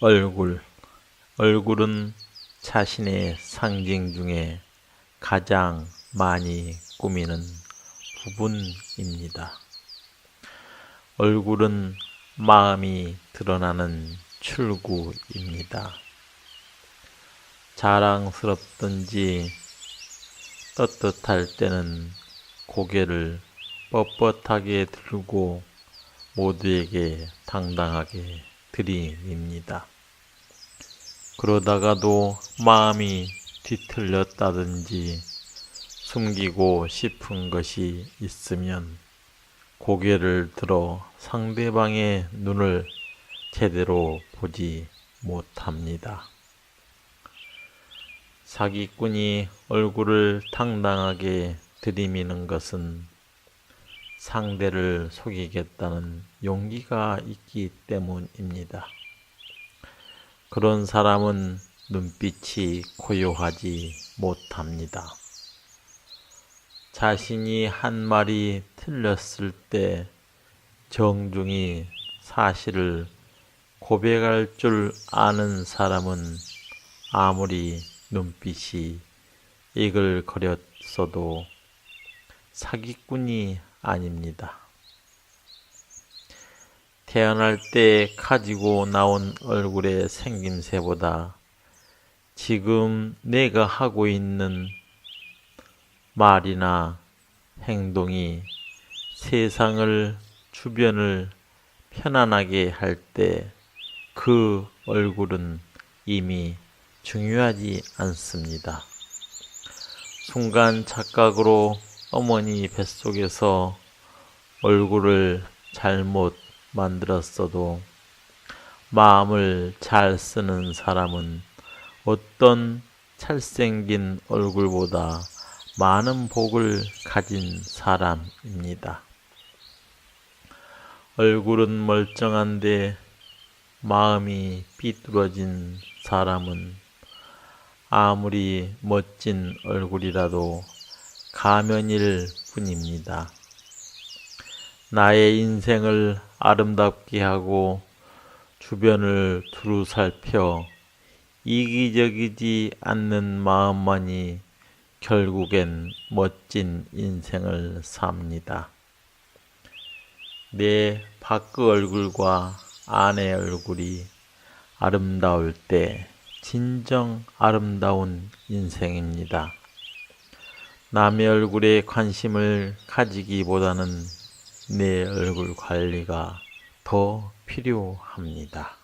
얼굴. 얼굴은 자신의 상징 중에 가장 많이 꾸미는 부분입니다. 얼굴은 마음이 드러나는 출구입니다. 자랑스럽든지 떳떳할 때는 고개를 뻣뻣하게 들고 모두에게 당당하게 들이밉니다. 그러다가도 마음이 뒤틀렸다든지 숨기고 싶은 것이 있으면 고개를 들어 상대방의 눈을 제대로 보지 못합니다. 사기꾼이 얼굴을 당당하게 들이미는 것은 상대를 속이겠다는 용기가 있기 때문입니다. 그런 사람은 눈빛이 고요하지 못합니다. 자신이 한 말이 틀렸을 때 정중히 사실을 고백할 줄 아는 사람은 아무리 눈빛이 이글거렸어도 사기꾼이 아닙니다. 태어날 때 가지고 나온 얼굴의 생김새보다 지금 내가 하고 있는 말이나 행동이 세상을 주변을 편안하게 할 때 그 얼굴은 이미 중요하지 않습니다. 순간 착각으로 어머니 뱃속에서 얼굴을 잘못 만들었어도 마음을 잘 쓰는 사람은 어떤 잘생긴 얼굴보다 많은 복을 가진 사람입니다. 얼굴은 멀쩡한데 마음이 삐뚤어진 사람은 아무리 멋진 얼굴이라도 가면일 뿐입니다. 나의 인생을 아름답게 하고 주변을 두루 살펴 이기적이지 않는 마음만이 결국엔 멋진 인생을 삽니다. 내 밖의 얼굴과 안의 얼굴이 아름다울 때 진정 아름다운 인생입니다. 남의 얼굴에 관심을 가지기보다는 내 얼굴 관리가 더 필요합니다.